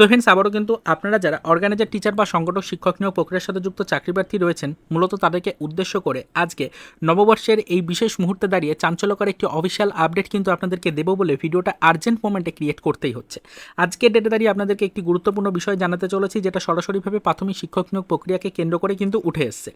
তো ফ্রেন্ডস আবারও কিন্তু আপনারা যারা অর্গানাইজার টিচার বা সংগঠক, শিক্ষক নিয়োগ প্রক্রিয়ার সাথে যুক্ত চাকরি প্রার্থী রয়েছেন, মূলত তাদেরকে উদ্দেশ্য করে আজকে নববর্ষের এই বিশেষ মুহূর্তে দাঁড়িয়ে চাঞ্চল্যকর একটি অফিসিয়াল আপডেট কিন্তু আপনাদেরকে দেবো বলে ভিডিওটা আর্জেন্ট মোমেন্টে ক্রিয়েট করতেই হচ্ছে। আজকের ডেটে দাঁড়িয়ে আপনাদেরকে একটি গুরুত্বপূর্ণ বিষয় জানাতে চলেছি, যেটা সরাসরিভাবে প্রাথমিক শিক্ষক নিয়োগ প্রক্রিয়াকে কেন্দ্র করে কিন্তু উঠে এসছে।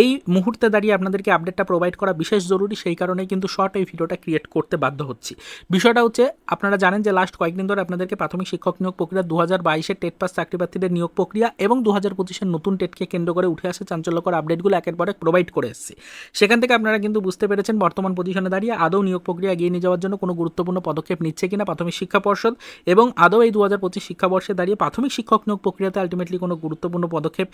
এই মুহূর্তে দাঁড়িয়ে আপনাদেরকে আপডেটটা প্রোভাইড করা বিশেষ জরুরি, সেই কারণেই কিন্তু শর্ট এই ভিডিওটা ক্রিয়েট করতে বাধ্য হচ্ছি। বিষয়টা হচ্ছে, আপনারা জানেন যে লাস্ট কয়েকদিন ধরে আপনাদেরকে প্রাথমিক শিক্ষক নিয়োগ প্রক্রিয়া দু হাজার বাইশের টেট পাস চাকরি প্রার্থীদের নিয়োগ প্রক্রিয়া এবং দু হাজার পঁচিশের নতুন টেটকে কেন্দ্র করে উঠে আসে চাঞ্চল্যকর আপডেটগুলো একের পর এক প্রোভাইড করে এসেছি। সেখান থেকে আপনারা কিন্তু বুঝতে পেরেছেন বর্তমান পজিশনে দাঁড়িয়ে আদৌ নিয়োগ প্রক্রিয়া এগিয়ে নিয়ে যাওয়ার জন্য কোনো গুরুত্বপূর্ণ পদক্ষেপ নিচ্ছে কিনা প্রাথমিক শিক্ষা পর্ষদ এবং আদৌ এই দু হাজার পঁচিশ শিক্ষাবর্ষে দাঁড়িয়ে প্রাথমিক শিক্ষক নিয়োগ প্রক্রিয়াতে আলটিমেটলি কোনো গুরুত্বপূর্ণ পদক্ষেপ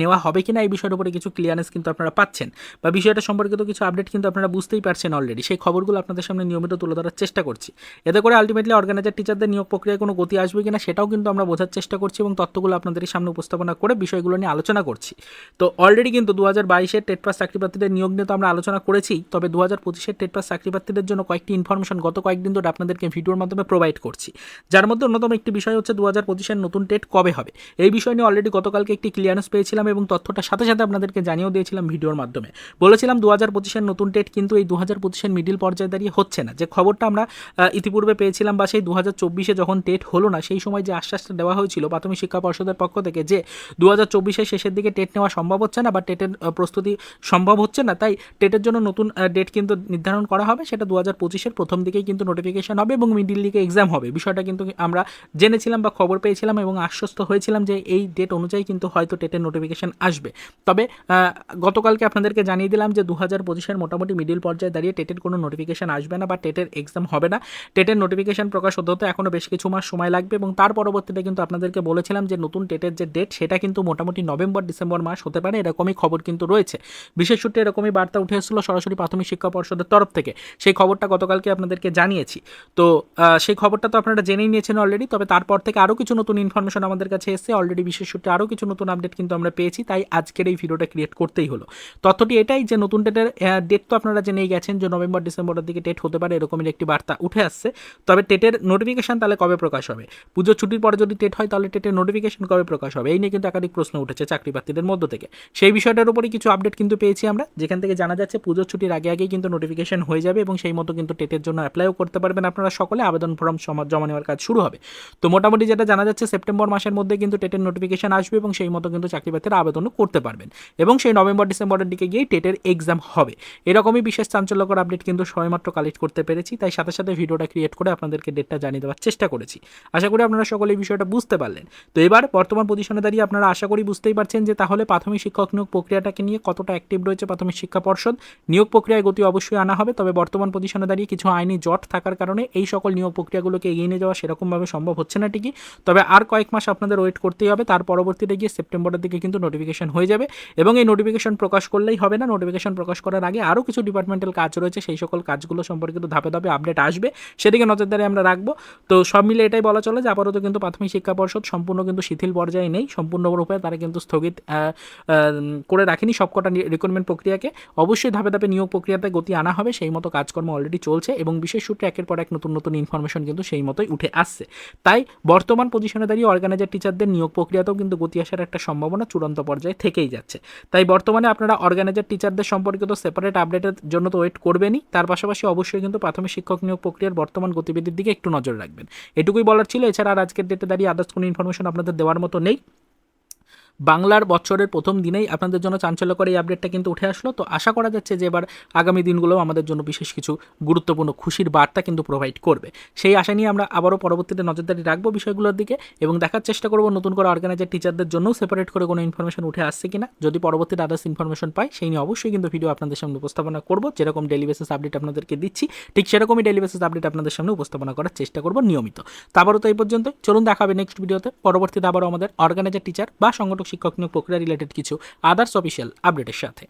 নেওয়া হবে কিনা এই বিষয়ের উপরে কিছু ক্লিয়ারেন্স কিন্তু আপনারা পাচ্ছেন। বা বিষয়টা সম্পর্কিত কিছু আপডেট কিন্তু আপনারা বুঝতেই পারছেন অলরেডি সেই খবরগুলো আপনাদের সামনে নিয়মিত তুলে ধরার চেষ্টা করছি। এতে করে আলটিমেটলি অর্গানাইজার টিচারদের নিয়োগ প্রক্রিয়ায় কোনো গতি আসবে কিনা সেটাও কিন্তু আমরা বোঝার চেষ্টা করছি এবং তথ্যগুলো আপনাদের সামনে উপস্থাপনা করে বিষয়গুলো নিয়ে আলোচনা করছি। তো অলরেডি কিন্তু দু হাজার বাইশের টেট পাস চাকরি নিয়োগ নিয়ে তো আমরা আলোচনা করেছি, তবে দু হাজার পঁচিশের টেট পাস জন্য কয়েকটি ইনফরমেশন গত কয়েকদিন ধরে আপনাদেরকে ভিডিওর মাধ্যমে প্রোভাইড করছি। যার মধ্যে অন্যতম একটি বিষয় হচ্ছে দু হাজার পঁচিশের নতুন টেট কবে হবে? এই বিষয় নিয়ে অলরেডি গতকালকে একটি ক্লিয়ারেন্স পেয়েছিলাম এবং তথ্যটা সাথে সাথে আপনাদেরকে জানিয়েও দিয়েছিলাম ভিডিওর মাধ্যমে। বলেছিলাম দু হাজার পঁচিশের নতুন টেট কিন্তু এই দু হাজার পঁচিশের মিডিল পর্যায়ে দাঁড়িয়ে হচ্ছে না। যে খবরটা আমরা ইতিপূর্বে পেয়েছিলাম বা সেই দু হাজার চব্বিশে যখন টেট হলো না, সেই সময় যে আশ্বাসটা দেওয়া হয়েছিল প্রাথমিক শিক্ষা পর্ষদের পক্ষ থেকে যে দু হাজার চব্বিশের শেষের দিকে টেট নেওয়া সম্ভব হচ্ছে না বা টেটের প্রস্তুতি সম্ভব হচ্ছে না, তাই টেটের জন্য নতুন ডেট কিন্তু নির্ধারণ করা হবে। সেটা দু হাজার পঁচিশের প্রথম দিকেই কিন্তু নোটিফিকেশন হবে এবং মিডিল দিকে এক্সাম হবে। বিষয়টা কিন্তু আমরা জেনেছিলাম বা খবর পেয়েছিলাম এবং আশ্বস্ত হয়েছিলাম যে এই ডেট অনুযায়ী কিন্তু হয়তো টেটের নোটিফিকেশন আসবে। তবে গতকালকে আপনাদেরকে জানিয়ে দিলাম যে দু হাজার পঁচিশের মোটামুটি মিডিল পর্যায়ে দাঁড়িয়ে টেটের কোনো নোটিফিকেশন আসবে না বা টেটের এক্সাম হবে না। টেটের নোটিফিকেশন প্রকাশ হতে হতে এখনও বেশ কিছু মাস সময় লাগবে এবং তার পরবর্তীতে কিন্তু আপনাদেরকে বলেছিলাম যে নতুন টেটের যে ডেট সেটা কিন্তু মোটামুটি নভেম্বর, ডিসেম্বর মাস হতে পারে, এরকমই খবর কিন্তু রয়েছে। বিশেষ সূত্রে এরকমই বার্তা উঠে এসেছিল সরাসরি প্রাথমিক শিক্ষা পর্ষদের তরফ থেকে। সেই খবরটা গতকালকে আপনাদেরকে জানিয়েছি। তো সেই খবরটা তো আপনারা জেনেই নিয়েছেন অলরেডি তবে তারপর থেকে আরও কিছু নতুন ইনফরমেশন আমাদের কাছে এসেছে। অলরেডি বিশেষ সূত্রে আরও কিছু নতুন আপডেট কিন্তু আমরা পেয়েছি, তাই আজকের এই ভিডিওটা ক্রিয়েট করতেই হলো। তথ্যটি এটাই যে নতুন ডেটের ডেট তো আপনারা জেনেই গেছেন যে নভেম্বর, ডিসেম্বরের দিকে ডেট হতে পারে এরকমের একটি বার্তা উঠে আসছে। তবে টেটের নোটিফিকেশন তাহলে কবে প্রকাশ হবে? পুজোর ছুটির পরে যদি টেট হয়, তাহলে টেটের নোটিফিকেশন কবে প্রকাশ হবে? এই নিয়ে কিন্তু একাধিক প্রশ্ন উঠেছে চাকরি প্রার্থীদের মধ্য থেকে। সেই বিষয়টার উপরই কিছু আপডেট কিন্তু পেয়েছি আমরা। যেখান থেকে জানা যাচ্ছে, পুজোর ছুটির আগে আগেই কিন্তু নোটিফিকেশন হয়ে যাবে এবং সেই মতো কিন্তু টেটের জন্য অ্যাপ্লাইও করতে পারবেন আপনারা সকলে। আবেদন ফর্ম জমা নেওয়ার কাজ শুরু হবে। তো মোটামুটি যেটা জানা যাচ্ছে সেপ্টেম্বর মাসের মধ্যে কিন্তু টেটের নোটিফিকেশন আসবে এবং সেই মতো কিন্তু চাকরি প্রার্থীরা আবেদনও করতে পারবেন। এবং সেই নভেম্বর ডিসেম্বরের দিকে গিয়ে টেটের এক্সাম হবে। এরকমই বিশেষ চাঞ্চল্যকর আপডেট কিন্তু সময়মাত্র কালেক্ট করতে পেরেছি। তাই সাথে সাথে ভিডিওটা ক্রিয়েট করে আপনাদেরকে ডেটটা জানিয়ে দেওয়ার চেষ্টা করেছি। আশা করি আপনারা সকলে এই বিষয়টা বুঝতে পারলেন। তো এবার বর্তমান পজিশনে দাঁড়িয়ে আপনারা আশা করি বুঝতেই পারছেন যে তাহলে প্রাথমিক শিক্ষক নিয়োগ প্রক্রিয়াটাকে নিয়ে কতটা অ্যাক্টিভ রয়েছে প্রাথমিক শিক্ষা পর্ষদ। নিয়োগ প্রক্রিয়ায় গতি অবশ্যই আনা হবে, তবে বর্তমান পজিশনে দাঁড়িয়ে কিছু আইনি জট থাকার কারণে এই সকল নিয়োগ প্রক্রিয়াগুলোকে এগিয়ে নিয়ে যাওয়া সেরকমভাবে সম্ভব হচ্ছে না ঠিকই। তবে আর কয়েক মাস আপনাদের ওয়েট করতেই হবে, তার পরবর্তীতে গিয়ে সেপ্টেম্বরের দিকে কিন্তু নোটিফিকেশন হয়ে যাবে এবং এই নোটিফিকেশন প্রকাশ করলেই হবে না। নোটিফিকেশন প্রকাশ করার আগে আরও কিছু ডিপার্টমেন্টাল কাজ রয়েছে, সেই সকল কাজগুলো সম্পর্কিত ধাপে ধাপে আপডেট আসবে, সেদিকে নজরদারি আমরা রাখব। তো সব মিলে এটাই বলা চলে যে আপাতত কিন্তু প্রাথমিক শিক্ষা পর্ষদ সম্পূর্ণ কিন্তু শিথিল পর্যায়ে নেই। সম্পূর্ণরূপে তারা কিন্তু স্থগিত করে রাখেনি সবকটা রিক্রুটমেন্ট প্রক্রিয়াকে। অবশ্যই ধাপে ধাপে নিয়োগ প্রক্রিয়াতে গতি আনা হবে, সেই মতো কাজকর্ম অলরেডি চলছে এবং বিশেষ সূত্রে একের পর এক নতুন নতুন ইনফরমেশন কিন্তু সেই মতোই উঠে আসছে। তাই বর্তমান পজিশনে দাঁড়িয়ে অর্গানাইজার টিচারদের নিয়োগ প্রক্রিয়াতেও কিন্তু গতি আসার একটা সম্ভাবনা চূড়ান্ত পর্যায়ে থেকেই যাচ্ছে। তাই বর্তমানে আপনারা অর্গানাইজার টিচারদের সম্পর্কিত সেপারেট আপডেটের জন্য তো ওয়েট করবেনই। তার পাশাপাশি অবশ্যই কিন্তু প্রাথমিক শিক্ষক নিয়োগ প্রক্রিয়ার বর্তমান গতিবিধির দিকে একটু নজর রাখবেন। এটুকুই বলার ছিল। এছাড়া আজকের ডেটে দাঁড়িয়ে আদার্স কোনো ইনফরমেশন আপনাদের দেওয়ার মতো নেই। বাংলার বছরের প্রথম দিনেই আপনাদের জন্য চাঞ্চল্যকর এই আপডেটটা কিন্তু উঠে আসলো। তো আশা করা যাচ্ছে যে এবার আগামী দিনগুলোও আমাদের জন্য বিশেষ কিছু গুরুত্বপূর্ণ খুশির বার্তা কিন্তু প্রোভাইড করবে। সেই আশা নিয়ে আমরা আবারও পরবর্তীতে নজরদারি রাখব বিষয়গুলোর দিকে এবং দেখার চেষ্টা করব নতুন করে অর্গানাইজার টিচারদের জন্যও সেপারেট করে কোনো ইনফরমেশন উঠে আসছে কিনা। যদি পরবর্তীতে আদার্স ইনফরমেশন পাই, সেই নিয়ে অবশ্যই কিন্তু ভিডিও আপনাদের সামনে উপস্থাপনা করব। যেরকম ডেলি বেসিস আপডেট আপনাদেরকে দিচ্ছি, ঠিক সেরকমই ডেলি বেসিস আপডেট আপনাদের সামনে উপস্থাপনা করার চেষ্টা করব নিয়মিত। তারপরও তো এই পর্যন্ত চলুন দেখাবে নেক্সট ভিডিওতে পরবর্তীতে আবারও আমাদের অর্গানাইজার টিচার বা সংগঠক শিক্ষক নিয়োগ প্রক্রিয়া রিলেটেড কিছু আদার্স অফিসিয়াল আপডেটের সাথে।